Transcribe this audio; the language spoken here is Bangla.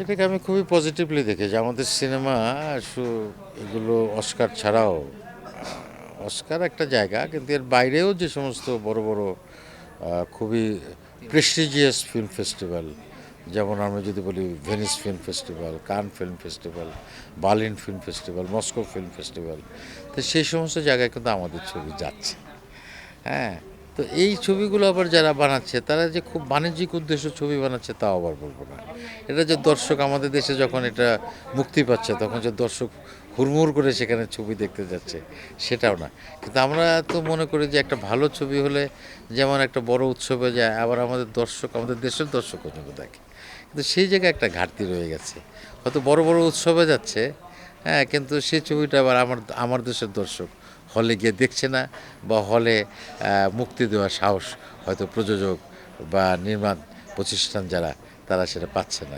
এটাকে আমি খুবই পজিটিভলি দেখি যে আমাদের সিনেমা এগুলো অস্কার ছাড়াও অস্কার একটা জায়গা, কিন্তু এর বাইরেও যে সমস্ত বড় বড় খুবই প্রেস্টিজিয়াস ফিল্ম ফেস্টিভ্যাল যেমন আমরা যদি বলি Venice film festival Cannes film festival Berlin film festival Moscow film festival তো সেই সমস্ত জায়গায় কিন্তু আমাদের ছবি যাচ্ছে। হ্যাঁ তো এই ছবিগুলো আবার যারা বানাচ্ছে, তারা যে খুব বাণিজ্যিক উদ্দেশ্য ছবি বানাচ্ছে, তাও আবার বলব না। এটা যে দর্শক আমাদের দেশে যখন এটা মুক্তি পাচ্ছে, তখন যে দর্শক হুড়মুড় করে সেখানে ছবি দেখতে যাচ্ছে, সেটাও না। কিন্তু আমরা তো মনে করি যে একটা ভালো ছবি হলে যেমন একটা বড় উৎসবে যায়, আবার আমাদের দর্শক, আমাদের দেশের দর্শকও কিন্তু দেখে। কিন্তু সেই জায়গায় একটা ঘাটতি রয়ে গেছে। হয়তো বড় বড় উৎসবে যাচ্ছে হ্যাঁ কিন্তু সেই ছবিটা আবার আমার আমার দেশের দর্শক হলে গিয়ে দেখছে না বা হলে মুক্তি দেওয়ার সাহস হয়তো প্রযোজক বা নির্মাণ প্রতিষ্ঠান যারা, তারা সেটা পাচ্ছে না।